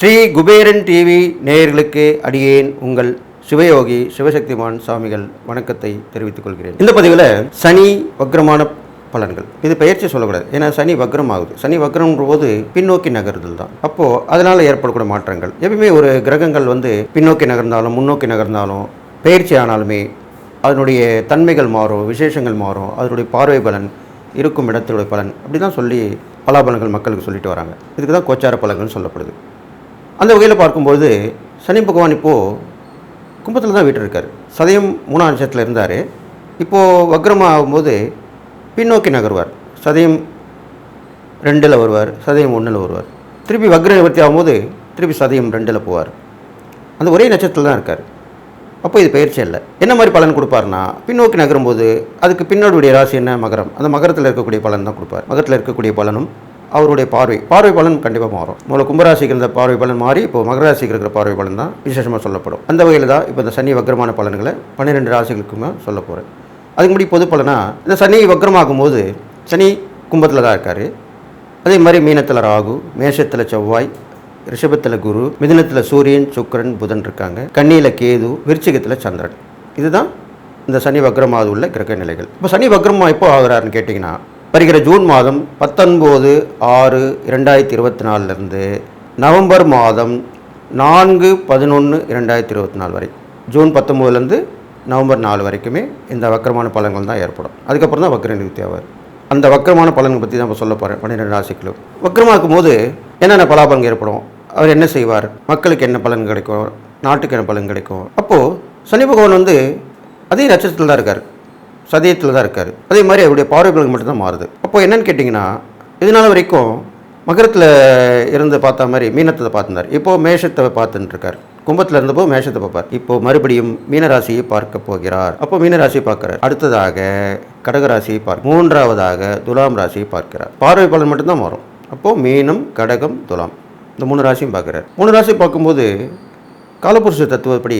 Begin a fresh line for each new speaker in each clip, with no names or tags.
Sri Kuberan TV நேயர்களுக்கு அடியேன் உங்கள் சிவயோகி சிவசக்திமான் சுவாமிகள் வணக்கத்தை தெரிவித்துக் கொள்கிறேன். இந்த பதிவில் சனி வக்ரமான பலன்கள். இது பயிற்சி சொல்லக்கூடாது. ஏன்னா சனி வக்ரம் ஆகுது. சனி வக்ரம்ன்ற போது பின்னோக்கி நகருதல் தான். அப்போது அதனால் ஏற்படக்கூடிய மாற்றங்கள். எப்பயுமே ஒரு கிரகங்கள் வந்து பின்னோக்கி நகர்ந்தாலும் முன்னோக்கி நகர்ந்தாலும் பயிற்சி ஆனாலுமே அதனுடைய தன்மைகள் மாறும் விசேஷங்கள் மாறும் அதனுடைய பார்வை பலன் இருக்கும் இடத்தினுடைய பலன் அப்படி தான் சொல்லி பலாபலன்கள் மக்களுக்கு சொல்லிட்டு வராங்க. இதுக்கு தான் கோச்சார பலன்கள்னு சொல்லப்படுது. அந்த வகையில் பார்க்கும்போது சனி பகவான் இப்போது கும்பத்தில் தான் வீட்டு இருக்கார் சதயம் மூணாம் நட்சத்திரத்தில் இருந்தார். இப்போது வக்ரமாக ஆகும்போது பின்னோக்கி நகர்வார். சதயம் ரெண்டில் வருவார் சதயம் ஒன்றில் வருவார். திருப்பி வக்ர நிவர்த்தி ஆகும்போது திருப்பி சதயம் ரெண்டில் போவார். அந்த ஒரே நட்சத்திரத்தில் தான் இருக்கார். அப்போ இது பயிற்சி இல்லை என்ன மாதிரி பலன் கொடுப்பாருன்னா பின்னோக்கி நகரும்போது அதுக்கு பின்னாடியுடைய ராசி என்ன? மகரம். அந்த மகரத்தில் இருக்கக்கூடிய பலன் தான் கொடுப்பார். மகரத்தில் இருக்கக்கூடிய பலனும் அவருடைய பார்வை. பார்வை பலன் கண்டிப்பாக மாறும். முதல்ல கும்பராசிக்கு இருந்த பார்வை பலன் மாறி இப்போ மகர ராசிக்கு இருக்கிற பார்வை பலன் தான் விசேஷமாக சொல்லப்படும். அந்த வகையில் தான் இப்போ இந்த சனி வக்ரமான பலன்களை பன்னிரெண்டு ராசிகளுக்குமே சொல்ல போகிறேன் அதுக்கு முடி பொது பலனா இந்த சனி வக்ரமாகும் போது சனி கும்பத்தில் தான் இருக்கார். அதே மாதிரி மீனத்தில் ராகு மேஷத்தில் செவ்வாய் ரிஷபத்தில் குரு மிதனத்தில் சூரியன் சுக்கரன் புதன் இருக்காங்க. கண்ணியில் கேது விருச்சிகத்தில் சந்திரன். இதுதான் இந்த சனி வக்ரமாவது உள்ள கிரக நிலைகள். இப்போ சனி வக்ரமா எப்போ ஆகிறாருன்னு கேட்டிங்கன்னா வருகிற ஜூன் மாதம் பத்தொன்பது ஆறு இரண்டாயிரத்தி இருபத்தி நாலுலேருந்து நவம்பர் மாதம் நான்கு பதினொன்று இரண்டாயிரத்தி இருபத்தி நாலு வரை. ஜூன் பத்தொம்போதுலேருந்து நவம்பர் நாலு வரைக்குமே இந்த வக்கரமான பலன்கள் தான் ஏற்படும். அதுக்கப்புறம் தான் வக்கர நிவர்த்தி ஆவார். அந்த வக்கரமான பலன்கள் பற்றி தான் இப்போ சொல்ல போகிறேன் பன்னிரெண்டு ராசிகளும். வக்கரமாக போது என்னென்ன பலாபலங்கள் ஏற்படும்? அவர் என்ன செய்வார்? மக்களுக்கு என்ன பலன் கிடைக்கும்? நாட்டுக்கு என்ன பலன் கிடைக்கும்? அப்போது சனி பகவான் வந்து அதே நட்சத்திரத்தில் தான் இருக்கார். சதயத்தில் தான் இருக்கார். அதே மாதிரி அவருடைய பார்வைகளுக்கு மட்டும்தான் மாறுது. அப்போ என்னன்னு கேட்டிங்கன்னா இதனால் வரைக்கும் மகரத்தில் இருந்து பார்த்த மாதிரி மீனத்தை பார்த்துருந்தார். இப்போது மேஷத்தை பார்த்துட்டுருக்கார். கும்பத்தில் இருந்தப்போ மேஷத்தை பார்ப்பார். இப்போ மறுபடியும் மீனராசியை பார்க்க போகிறார். அப்போ மீனராசியை பார்க்கிறார். அடுத்ததாக கடகராசியை பார்க்க மூன்றாவதாக துலாம் ராசியை பார்க்கிறார். பார்வை பலன் மட்டும்தான் மாறும். அப்போது மீனம் கடகம் துலாம். இந்த மூணு ராசியும் பார்க்குறார். மூணு ராசி பார்க்கும்போது காலபுருஷ தத்துவப்படி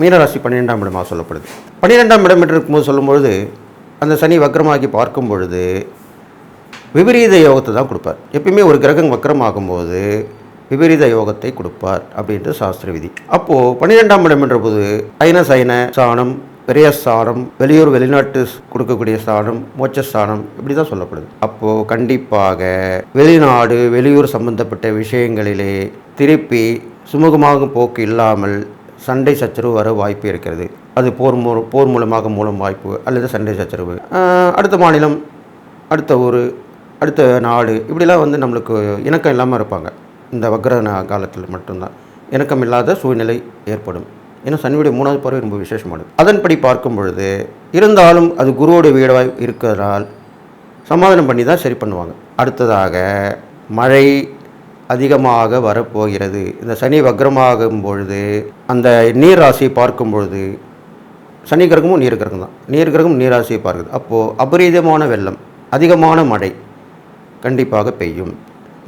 மீனராசி பன்னிரெண்டாம் இடமாக சொல்லப்படுது. பன்னிரெண்டாம் இடம் என்று இருக்கும்போது சொல்லும்பொழுது அந்த சனி வக்கரமாகி பார்க்கும் பொழுது விபரீத யோகத்தை தான் கொடுப்பார். எப்பயுமே ஒரு கிரகம் வக்கரமாகும்போது விபரீத யோகத்தை கொடுப்பார் அப்படின்றது சாஸ்திர விதி. அப்போது பன்னிரெண்டாம் இடம் என்ற போது ஐன சைன ஸ்தானம் வெளியூர் வெளிநாட்டு கொடுக்கக்கூடிய ஸ்தானம் மோட்சஸ்தானம் இப்படி தான் சொல்லப்படுது. அப்போது கண்டிப்பாக வெளிநாடு வெளியூர் சம்பந்தப்பட்ட விஷயங்களிலே திருப்பி சுமூகமாக போக்கு இல்லாமல் சண்டை சச்சரவு வர வாய்ப்பு இருக்கிறது. அது போர் மூ போர் மூலமாக மூலம் வாய்ப்பு அல்லது சண்டை சச்சரவு. அடுத்த மாநிலம் அடுத்த ஊர் அடுத்த நாடு இப்படிலாம் வந்து நம்மளுக்கு இணக்கம் இல்லாமல் இருப்பாங்க. இந்த வக்ர காலத்தில் மட்டும்தான். இணக்கம் இல்லாத சூழ்நிலை ஏற்படும். ஏன்னா சனியுடைய மூணாவது பார்வை ரொம்ப விசேஷமானது. அதன்படி பார்க்கும் பொழுது இருந்தாலும் அது குருவோட வீடாக இருக்கிறதால் சமாதானம் பண்ணி தான் சரி பண்ணுவாங்க. அடுத்ததாக மழை அதிகமாக வரப்போகிறது. இந்த சனி வக்ரமாகும் பொழுது அந்த நீர் ராசியை பார்க்கும் பொழுது சனி கிரகமும் நீர் கிரகம் தான். நீர் கிரகம் நீர் ராசியை பார்க்குது. அப்போது அபரீதமான வெள்ளம் அதிகமான மழை கண்டிப்பாக பெய்யும்.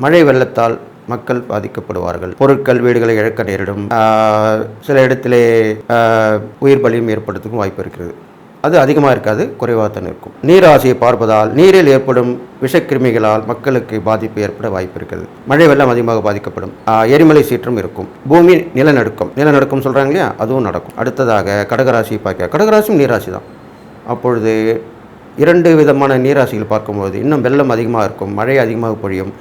மழை வெள்ளத்தால் மக்கள் பாதிக்கப்படுவார்கள். பொருட்கள் வீடுகளை இழக்க நேரிடும். சில இடத்திலே உயிர் பலியும் ஏற்படுறதுக்கும் வாய்ப்பு இருக்கிறது. அது அதிகமாக இருக்காது குறைவாக தான் இருக்கும். நீராசியை பார்ப்பதால் நீரில் ஏற்படும் விஷக்கிருமிகளால் மக்களுக்கு பாதிப்பு ஏற்பட வாய்ப்பு இருக்கிறது. மழை வெள்ளம் அதிகமாக பாதிக்கப்படும். எரிமலை சீற்றம் இருக்கும். பூமி நிலநடுக்கம். நிலநடுக்கம் சொல்கிறாங்க இல்லையா? அதுவும் நடக்கும். அடுத்ததாக கடகராசியை பார்க்க. கடகராசியும் நீராசி தான். அப்பொழுது இரண்டு விதமான நீராசிகள் பார்க்கும்போது இன்னும் வெள்ளம் அதிகமாக இருக்கும் மழை அதிகமாக பொழியும்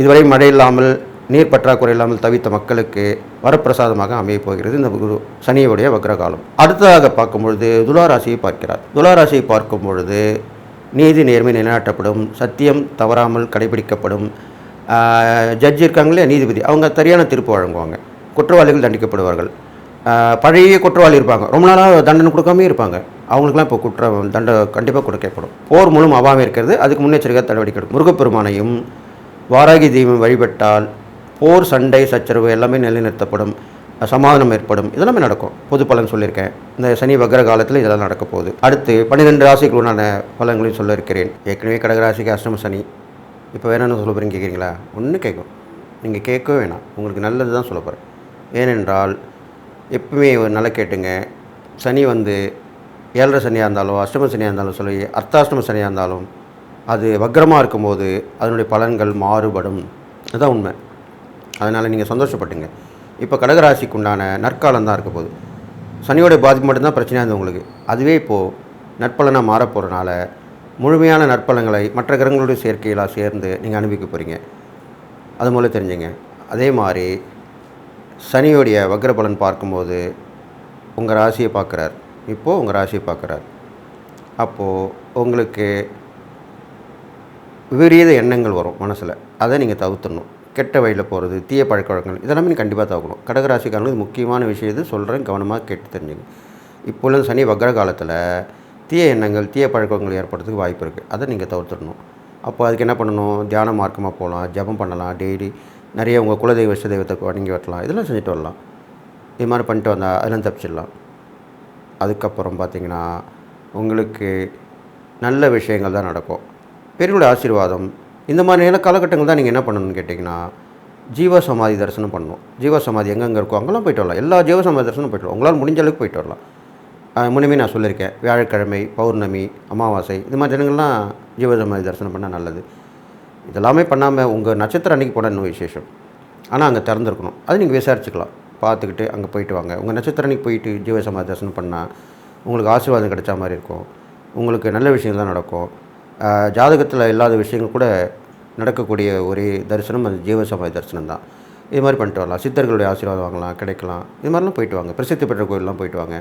இதுவரை மழை இல்லாமல் நீர் பற்றாக்குறை இல்லாமல் தவித்த மக்களுக்கு வரப்பிரசாதமாக அமையப் போகிறது இந்த குரு சனியுடைய வக்ரகாலம். அடுத்ததாக பார்க்கும்பொழுது துளாராசியை பார்க்கிறார். துளாராசியை பார்க்கும் பொழுது நீதி நேர்மை நிலைநாட்டப்படும் சத்தியம் தவறாமல் கடைபிடிக்கப்படும். ஜட்ஜ் இருக்காங்களே நீதிபதி. அவங்க சரியான தீர்ப்பு வழங்குவாங்க. குற்றவாளிகள் தண்டிக்கப்படுவார்கள். பழைய குற்றவாளி இருப்பாங்க. ரொம்ப நாளாக தண்டனை கொடுக்காமே இருப்பாங்க. அவங்களுக்குலாம் இப்போ குற்றம் தண்டை கண்டிப்பாக கொடுக்கப்படும். போர் மூலம் அவாமல் இருக்கிறது. அதுக்கு முன்னெச்சரிக்கை நடவடிக்கை எடுக்கும். முருகப்பெருமானையும் வாராகி தெய்வம் வழிபட்டால் போர் சண்டை சச்சரவு எல்லாமே நிலைநிறுத்தப்படும். சமாதானம் ஏற்படும். இதெல்லாமே நடக்கும். பொது பலன் சொல்லியிருக்கேன். இந்த சனி வக்ர காலத்தில் இதெல்லாம் நடக்க போகுது. அடுத்து பன்னிரெண்டு ராசிகளுடான பலன்களையும் சொல்ல இருக்கிறேன் ஏற்கனவே கடகராசிக்கு அஷ்டம சனி. இப்போ வேணும்னு சொல்ல போகிறீங்க கேட்குறீங்களா ஒன்று கேட்கும் நீங்கள் கேட்கவே வேணாம். உங்களுக்கு நல்லது தான் சொல்ல போகிறேன் ஏனென்றால் எப்பவுமே ஒரு நல்லா கேட்டுங்க. சனி வந்து ஏழரை சனியாக இருந்தாலும் அஷ்டம சனியாக இருந்தாலும் சொல்லி அர்த்தாஷ்டம சனியாக இருந்தாலும் அது வக்ரமாக இருக்கும்போது அதனுடைய பலன்கள் மாறுபடும். அதுதான் உண்மை. அதனால் நீங்கள் சந்தோஷப்பட்டுங்க. இப்போ கடகராசிக்கு உண்டான நற்காலம் தான் இருக்க போகுது. சனியோடைய பாதிப்பு மட்டும்தான் பிரச்சனையாக இருந்தது உங்களுக்கு. அதுவே இப்போது நற்பலனாக மாற போகிறனால முழுமையான நற்பலங்களை மற்ற கிரகங்களுடைய சேர்க்கையெல்லாம் சேர்ந்து நீங்கள் அனுபவிக்க போகிறீங்க அது மூலம் தெரிஞ்சுங்க. அதே மாதிரி சனியோடைய வக்ர பலன் பார்க்கும்போது உங்கள் ராசியை பார்க்குறார். இப்போது உங்கள் ராசியை பார்க்குறார். அப்போது உங்களுக்கு விபரீத எண்ணங்கள் வரும் மனசில். அதை நீங்கள் தவிர்த்தணும் கெட்ட வழியில் போகிறது தீய பழக்க வழக்கங்கள் இதெல்லாமே நீங்கள் கண்டிப்பாக தவிர்க்கணும். கடகராசிக்காரங்களுக்கு முக்கியமான விஷயத்தை சொல்கிறேன் கவனமாக கேட்டு தெரிஞ்சுங்க. இப்பொழுது சனி வக்ர காலத்தில் தீய எண்ணங்கள் தீய பழக்கங்கள் ஏற்படுறதுக்கு வாய்ப்பு இருக்குது. அதை நீங்கள் தவிர்த்துடணும். அப்போ அதுக்கு என்ன பண்ணணும்? தியான மார்க்கமாக போகலாம் ஜெபம் பண்ணலாம் டெய்லி நிறைய உங்கள் குலதெய்வ இஷ்ட தெய்வத்தை வணங்கி வரலாம். இதெல்லாம் செஞ்சுட்டு வரலாம். இது மாதிரி பண்ணிட்டு வந்தால் அதெல்லாம் தப்பிச்சிடலாம். அதுக்கப்புறம் பார்த்தீங்கன்னா உங்களுக்கு நல்ல விஷயங்கள் தான் நடக்கும். பெரியவங்களுடைய ஆசீர்வாதம் இந்த மாதிரியான காலகட்டங்கள் தான் நீங்கள் என்ன பண்ணணும்னு கேட்டிங்கன்னா ஜீவ சமாதி தரிசனம் பண்ணணும். ஜீவ சமாதி எங்கெங்கே இருக்கோ அங்கெல்லாம் போயிட்டு வரலாம். எல்லா ஜீவ சமாதி தரிசனம் போயிட்டு வரலாம். உங்களால் முடிஞ்ச அளவுக்கு போயிட்டு வரலாம். முன்னமே நான் சொல்லியிருக்கேன். வியாழக்கிழமை பௌர்ணமி அமாவாசை இது மாதிரி தினங்கள்லாம் ஜீவ சமாதி தரிசனம் பண்ணால் நல்லது. இதெல்லாமே பண்ணாமல் உங்கள் நட்சத்திரம் அன்றைக்கி போனால் இன்னும் விசேஷம். ஆனால் அங்கே திறந்துருக்கணும். அது நீங்கள் விசாரிச்சுக்கலாம். பார்த்துக்கிட்டு அங்கே போயிட்டு வாங்க. உங்கள் நட்சத்திரம் அன்னைக்கு போயிட்டு ஜீவ சமாதி தரிசனம் பண்ணால் உங்களுக்கு ஆசீர்வாதம் கிடைச்ச மாதிரி இருக்கும். உங்களுக்கு நல்ல விஷயம் தான் நடக்கும். ஜாதகத்தில் இல்லாத விஷயங்கள் கூட நடக்கக்கூடிய ஒரே தரிசனம் அது ஜீவ தரிசனம் தான் இது மாதிரி பண்ணிட்டு வரலாம். சித்தர்களுடைய ஆசீர்வாதம் வாங்கலாம் கிடைக்கலாம். இது மாதிரிலாம் போயிட்டு வாங்க. பிரசித்தி பெற்ற கோயிலெலாம் போயிட்டு வாங்க.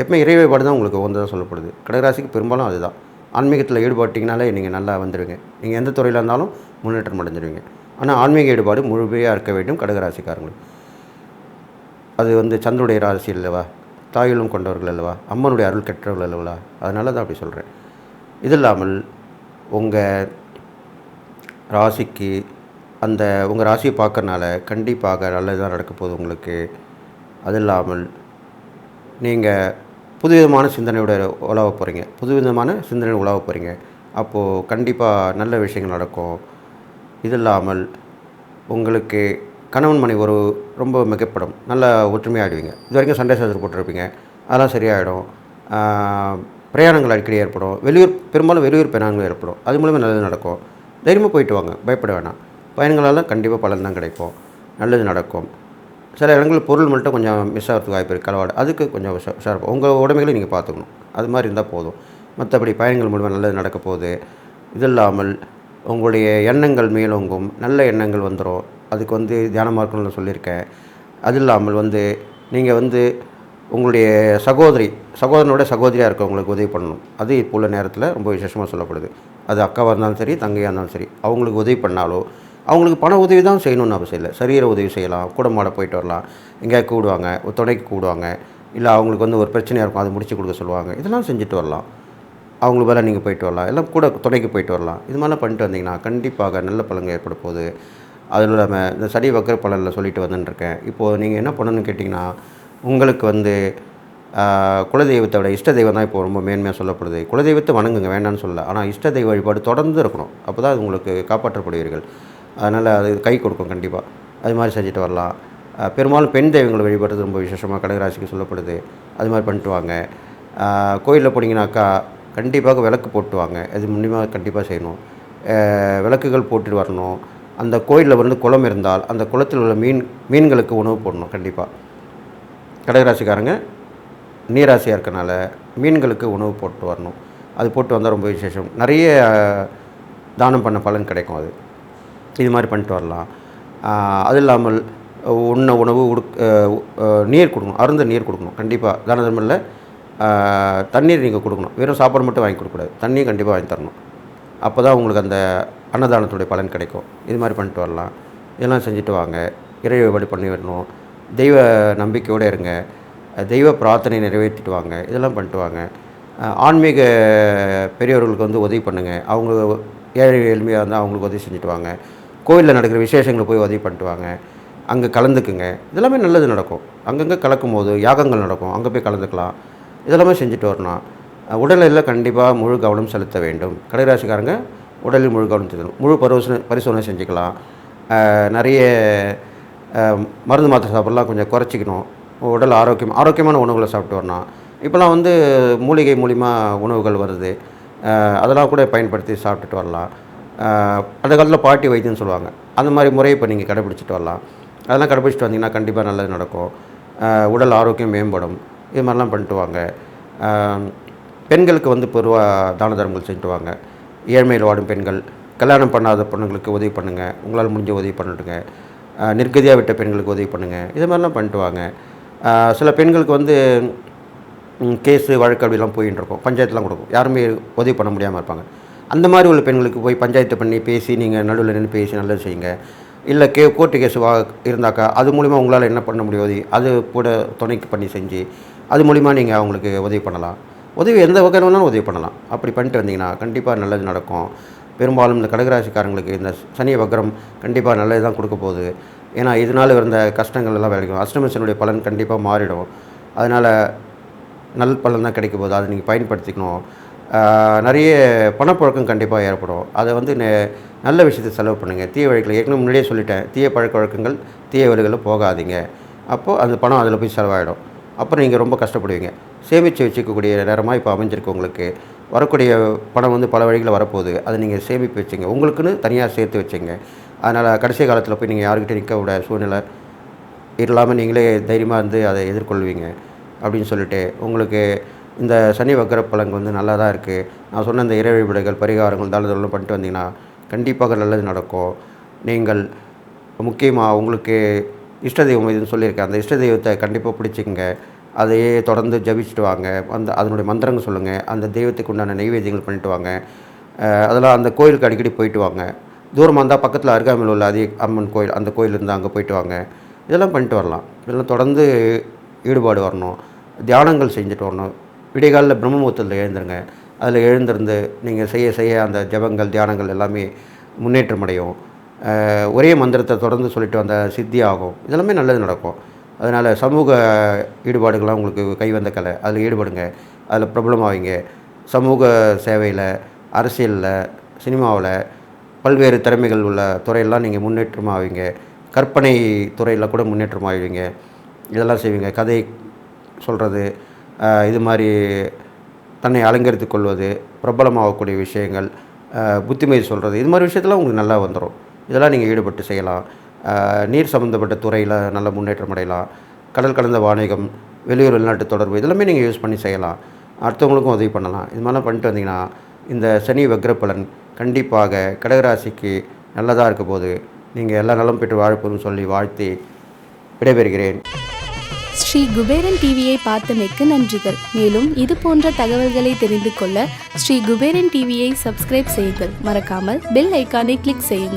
எப்பவுமே இறை வழிபாடு தான் உங்களுக்கு உகந்ததாக சொல்லப்படுது. கடகராசிக்கு பெரும்பாலும் அதுதான். ஆன்மீகத்தில் ஈடுபட்டிங்கனாலே நீங்கள் நல்லா வந்துடுவீங்க நீங்கள் எந்த துறையில் இருந்தாலும் முன்னேற்றம் அடைஞ்சிருவீங்க. ஆனால் ஆன்மீக ஈடுபாடு முழுமையாக இருக்க வேண்டும் கடகராசிக்காரங்களுக்கு. அது வந்து சந்திரனுடைய ராசி அல்லவா? தாயிலும் கொண்டவர்கள் அல்லவா? அம்மனுடைய அருள் கெட்டவர்கள் அல்லவா? அதனால தான் அப்படி சொல்கிறேன் இது இல்லாமல் உங்கள் ராசிக்கு அந்த உங்கள் ராசியை பார்க்கறனால கண்டிப்பாக நல்லதுதான் நடக்க போகுது உங்களுக்கு. அது இல்லாமல் நீங்கள் புதுவிதமான சிந்தனையோட உலாவ போகிறீங்க புதுவிதமான சிந்தனை உலாவ போகிறீங்க அப்போது கண்டிப்பாக நல்ல விஷயங்கள் நடக்கும். இது இல்லாமல் உங்களுக்கு கணவன் மனைவி ஒரு ரொம்ப மிகப்படும். நல்ல ஒற்றுமையாகிடுவீங்க இது வரைக்கும் சண்டை சேர்த்து போட்டிருப்பீங்க. அதெல்லாம் சரியாயிடும். பிரயாணங்கள் அடிக்கடி ஏற்படும். வெளியூர் பெரும்பாலும் வெளியூர் பிரயாணங்கள் ஏற்படும். அது மூலமாக நல்லது நடக்கும். தைரியமாக போயிட்டு வாங்க. பயப்பட வேணாம். பயணங்களால் கண்டிப்பாக பலன் தான் கிடைக்கும். நல்லது நடக்கும். சில இடங்களில் பொருள் மட்டும் கொஞ்சம் மிஸ் ஆகிறதுக்கு வாய்ப்பு இருக்குது களவாடு அதுக்கு கொஞ்சம் உஷா- உங்கள் உடமைகளை நீங்கள் பார்த்துக்கணும். அது மாதிரி இருந்தால் போதும். மற்றபடி பயணங்கள் மூலமாக நல்லது நடக்க போகுது. இது இல்லாமல் உங்களுடைய எண்ணங்கள் மேலோங்கும். நல்ல எண்ணங்கள் வந்துடும் அதுக்கு வந்து தியானமாக இருக்கணும்னு சொல்லியிருக்கேன். அது இல்லாமல் வந்து நீங்கள் வந்து உங்களுடைய சகோதரி சகோதரனோட சகோதரியாக இருக்கவங்களுக்கு உதவி பண்ணணும். அது இப்போ உள்ள நேரத்தில் ரொம்ப விசேஷமாக சொல்லப்படுது. அது அக்காவாக இருந்தாலும் சரி தங்கையாக இருந்தாலும் சரி அவங்களுக்கு உதவி பண்ணாலோ அவங்களுக்கு பண உதவி தான் செய்யணும்னு அவசியம் இல்லை. சரீர உதவி செய்யலாம் கூடமாட போயிட்டு வரலாம் எங்கேயாவது கூடுவாங்க ஒரு துணைக்கு கூடுவாங்க இல்லை அவங்களுக்கு வந்து ஒரு பிரச்சனையாக இருக்கும் அதை முடிச்சு கொடுக்க சொல்லுவாங்க இதெல்லாம் செஞ்சுட்டு வரலாம். அவங்களுக்கு வேலை நீங்கள் போயிட்டு வரலாம் எல்லாம் கூட துணைக்கு போயிட்டு வரலாம். இது மாதிரிலாம் பண்ணிட்டு வந்தீங்கன்னா கண்டிப்பாக நல்ல பலன்கள் ஏற்பட போகுது. அதில் இல்லாமல் இந்த சரி வக்கர பலனில் சொல்லிட்டு வந்துட்டுருக்கேன் இப்போது நீங்கள் என்ன பண்ணணும்னு கேட்டிங்கன்னா உங்களுக்கு வந்து குலதெய்வத்தோட குலதெய்வத்தை இஷ்ட தெய்வம் தான் இப்போ ரொம்ப மேன்மையாக சொல்லப்படுது. குலதெய்வத்தை வணங்குங்க வேண்டாம்னு சொல்லலை. ஆனால் இஷ்ட தெய்வ வழிபாடு தொடர்ந்து இருக்கணும். அப்போ தான் அது உங்களுக்கு காப்பாற்றப்படுவீர்கள். அதனால் அது கை கொடுக்கும் கண்டிப்பாக அது மாதிரி செஞ்சுட்டு வரலாம். பெரும்பாலும் பெண் தெய்வங்களை வழிபடுறது ரொம்ப விசேஷமாக கடகராசிக்கு சொல்லப்படுது. அது மாதிரி பண்ணிட்டு வாங்க. கோயிலில் போனீங்கன்னாக்கா கண்டிப்பாக விளக்கு போட்டு வாங்க. அது முன்னியமாக கண்டிப்பாக செய்யணும். விளக்குகள் போட்டுட்டு வரணும். அந்த கோயிலில் வந்து குளம் இருந்தால் அந்த குளத்தில் உள்ள மீன் மீன்களுக்கு உணவு போடணும் கண்டிப்பாக கடகராசிக்காரங்க நீராசியாக இருக்கனால மீன்களுக்கு உணவு போட்டு வரணும். அது போட்டு வந்தால் ரொம்ப விசேஷம். நிறைய தானம் பண்ண பலன் கிடைக்கும் அது. இது மாதிரி பண்ணிட்டு வரலாம். அது இல்லாமல் உண்ண உணவு உடுக் நீர் கொடுக்கணும். அருந்த நீர் கொடுக்கணும். கண்டிப்பாக தான தர்மில் தண்ணீர் நீங்கள் கொடுக்கணும். வெறும் சாப்பாடு மட்டும் வாங்கி கொடுக்கக்கூடாது தண்ணியும் கண்டிப்பாக வாங்கி தரணும். அப்போ தான் உங்களுக்கு அந்த அன்னதானத்துடைய பலன் கிடைக்கும். இது மாதிரி பண்ணிட்டு வரலாம். இதெல்லாம் செஞ்சுட்டு வாங்க. இறை வழிபாடு பண்ணி வரணும். தெய்வ நம்பிக்கையோடு இருங்க. தெய்வ பிரார்த்தனை நிறைவேற்றிட்டு வாங்க இதெல்லாம் பண்ணிட்டு வாங்க. ஆன்மீக பெரியவர்களுக்கு வந்து உதவி பண்ணுங்கள் அவங்க ஏழை எளிமையாக இருந்தால் அவங்களுக்கு உதவி செஞ்சுட்டு வாங்க. கோயிலில் நடக்கிற விசேஷங்களை போய் உதவி பண்ணிட்டு வாங்க. அங்கே கலந்துக்குங்க. இதெல்லாமே நல்லது நடக்கும். அங்கங்கே கலக்கும் போது யாகங்கள் நடக்கும். அங்கே போய் கலந்துக்கலாம். இதெல்லாமே செஞ்சுட்டு வரணும். உடலில் கண்டிப்பாக முழு கவனம் செலுத்த வேண்டும். கடைராசிக்காரங்க உடலில் முழு கவனம் செலுத்தணும். முழு பரிசோதனை பரிசோதனை செஞ்சுக்கலாம். நிறைய மருந்து மாத்திரை சாப்பிட்லாம் கொஞ்சம் குறைச்சிக்கணும். உடல் ஆரோக்கியம் ஆரோக்கியமான உணவுகளை சாப்பிட்டு வரணும். இப்போலாம் வந்து மூலிகை மூலிமா உணவுகள் வருது. அதெல்லாம் கூட பயன்படுத்தி சாப்பிட்டுட்டு வரலாம். அந்த காலத்தில் பாட்டி வைத்தியம்னு சொல்லுவாங்க. அந்த மாதிரி முறையை இப்போ நீங்கள் கடைபிடிச்சிட்டு வரலாம். அதெல்லாம் கடைபிடிச்சிட்டு வந்தீங்கன்னா கண்டிப்பாக நல்லது நடக்கும். உடல் ஆரோக்கியம் மேம்படும். இது மாதிரிலாம் பண்ணிட்டு வாங்க. பெண்களுக்கு வந்து பொதுவாக தான தர்மங்கள் செஞ்சுட்டு வாங்க. ஏழ்மையில் வாடும் பெண்கள் கல்யாணம் பண்ணாத பொண்ணுங்களுக்கு உதவி பண்ணுங்கள் உங்களால் முடிஞ்ச உதவி பண்ணிவிடுங்க நிர்கதியாக விட்ட பெண்களுக்கு உதவி பண்ணுங்கள் இது மாதிரிலாம் பண்ணிட்டு வாங்க. சில பெண்களுக்கு வந்து கேஸு வழக்கு அப்படிலாம் போயின்னு இருக்கும். பஞ்சாயத்துலாம் கொடுக்கும். யாருமே உதவி பண்ண முடியாமல் இருப்பாங்க. அந்த மாதிரி உள்ள பெண்களுக்கு போய் பஞ்சாயத்து பண்ணி பேசி நீங்கள் நடுவில் நின்று பேசி நல்லது செய்யுங்க. இல்லை கே கோர்ட்டு கேஸ் வா இருந்தாக்கா அது மூலிமா உங்களால் என்ன பண்ண முடியும்? உதவி அது கூட துணைக்கு பண்ணி செஞ்சு அது மூலிமா நீங்கள் அவங்களுக்கு உதவி பண்ணலாம். உதவி எந்த வகையில் வேணாலும் உதவி பண்ணலாம். அப்படி பண்ணிட்டு வந்தீங்கன்னா கண்டிப்பாக நல்லது நடக்கும். பெரும்பாலும் இந்த கடகராசிக்காரங்களுக்கு இந்த சனி வக்ரம் கண்டிப்பாக நல்லது தான் கொடுக்க போகுது. ஏன்னா இதனால் இருந்த கஷ்டங்கள் எல்லாம் விளைக்கும் அஷ்டமசனுடைய பலன் கண்டிப்பாக மாறிடும். அதனால் நல் பலன் தான் கிடைக்க போகுது. அதை நீங்கள் பயன்படுத்திக்கணும். நிறைய பணப்பழக்கம் கண்டிப்பாக ஏற்படும். அதை வந்து நல்ல விஷயத்தை செலவு பண்ணுங்கள் தீய வழிகளை ஏற்கனவே முன்னாடியே சொல்லிட்டேன். தீய பழக்க வழக்கங்கள் தீய வழிகளில் போகாதீங்க. அப்போது அந்த பணம் அதில் போய் செலவாயிடும். அப்புறம் நீங்கள் ரொம்ப கஷ்டப்படுவீங்க. சேமித்து வச்சுக்கக்கூடிய நேரமாக இப்போ அமைஞ்சிருக்கு உங்களுக்கு. வரக்கூடிய பணம் வந்து பல வழிகளில் வரப்போகுது. அதை நீங்கள் சேமிப்பு வச்சுங்க. உங்களுக்குன்னு தனியாக சேர்த்து வச்சுங்க. அதனால் கடைசி காலத்தில் போய் நீங்கள் யாருக்கிட்ட நிற்க விட சூழ்நிலை இல்லாமல் நீங்களே தைரியமாக இருந்து அதை எதிர்கொள்வீங்க. அப்படின்னு சொல்லிட்டு உங்களுக்கு இந்த சனி வக்கர பழங்கள் வந்து நல்லா தான் இருக்குது நான் சொன்ன இந்த இறை வழிபாடுகள் பரிகாரங்கள் தாழ்தெல்லாம் பண்ணிட்டு வந்தீங்கன்னா கண்டிப்பாக நல்லது நடக்கும். நீங்கள் முக்கியமாக உங்களுக்கு இஷ்ட தெய்வம் இதுன்னு சொல்லியிருக்கேன். அந்த இஷ்ட தெய்வத்தை கண்டிப்பாக பிடிச்சிக்கங்க. அதையே தொடர்ந்து ஜபிச்சுட்டு வாங்க. அந்த அதனுடைய மந்திரங்கள் சொல்லுங்கள் அந்த தெய்வத்துக்கு உண்டான நைவேத்தியங்கள் பண்ணிட்டு வாங்க. அதெல்லாம் அந்த கோயிலுக்கு அடிக்கடி போயிட்டு வாங்க. தூரமாக இருந்தால் பக்கத்தில் அருகாமையில் உள்ள அதே அம்மன் கோயில் அந்த கோயில் இருந்தால் அங்கே போயிட்டு வாங்க. இதெல்லாம் பண்ணிட்டு வரலாம். இதெல்லாம் தொடர்ந்து ஈடுபாடு வரணும். தியானங்கள் செஞ்சுட்டு வரணும். விடைகாலில் பிரம்மமுகூர்த்தத்தில் எழுந்துருங்க. அதில் எழுந்திருந்து நீங்கள் செய்ய செய்ய அந்த ஜபங்கள் தியானங்கள் எல்லாமே முன்னேற்றம் அடையும். ஒரே மந்திரத்தை தொடர்ந்து சொல்லிட்டு வந்த சித்தி ஆகும். இதெல்லாமே நல்லது நடக்கும். அதனால் சமூக ஈடுபாடுகள்லாம் உங்களுக்கு கைவந்த கலை. அதில் ஈடுபடுங்க. அதில் பிரபலமாவீங்க சமூக சேவையில் அரசியலில் சினிமாவில் பல்வேறு திறமைகள் உள்ள துறையெல்லாம் நீங்கள் முன்னேற்றமாவீங்க கற்பனை துறையில் கூட முன்னேற்றமாவீங்க இதெல்லாம் செய்வீங்க. கதை சொல்கிறது இது மாதிரி தன்னை அலங்கரித்து கொள்வது பிரபலமாகக்கூடிய விஷயங்கள் புத்திமதி சொல்கிறது இது மாதிரி விஷயத்தெல்லாம் உங்களுக்கு நல்லா வந்துடும் இதெல்லாம் நீங்கள் ஈடுபட்டு செய்யலாம். நீர் சம்மந்தப்பட்ட துறையில் நல்ல முன்னேற்றம் அடையலாம். கடல் கடந்த வாணிகம் வெளியூர் வெளிநாட்டு தொடர்பு இதெல்லாமே நீங்கள் யூஸ் பண்ணி செய்யலாம். அடுத்தவங்களுக்கும் உதவி பண்ணலாம். இது மாதிரிலாம் பண்ணிட்டு வந்தீங்கன்னா இந்த சனி வக்ரப்பலன் கண்டிப்பாக கடகராசிக்கு நல்லதாக இருக்க போது நீங்கள் எல்லா நலம் பெற்று வாழப்போதுன்னு சொல்லி வாழ்த்தி விடைபெறுகிறேன்.
ஸ்ரீ குபேரன் டிவியை பார்த்தமைக்கு நன்றிகள். மேலும் இது போன்ற தகவல்களை தெரிந்து கொள்ள ஸ்ரீ குபேரன் டிவியை சப்ஸ்கிரைப் செய்யுங்கள். மறக்காமல் பெல் ஐக்கானை கிளிக் செய்யுங்கள்.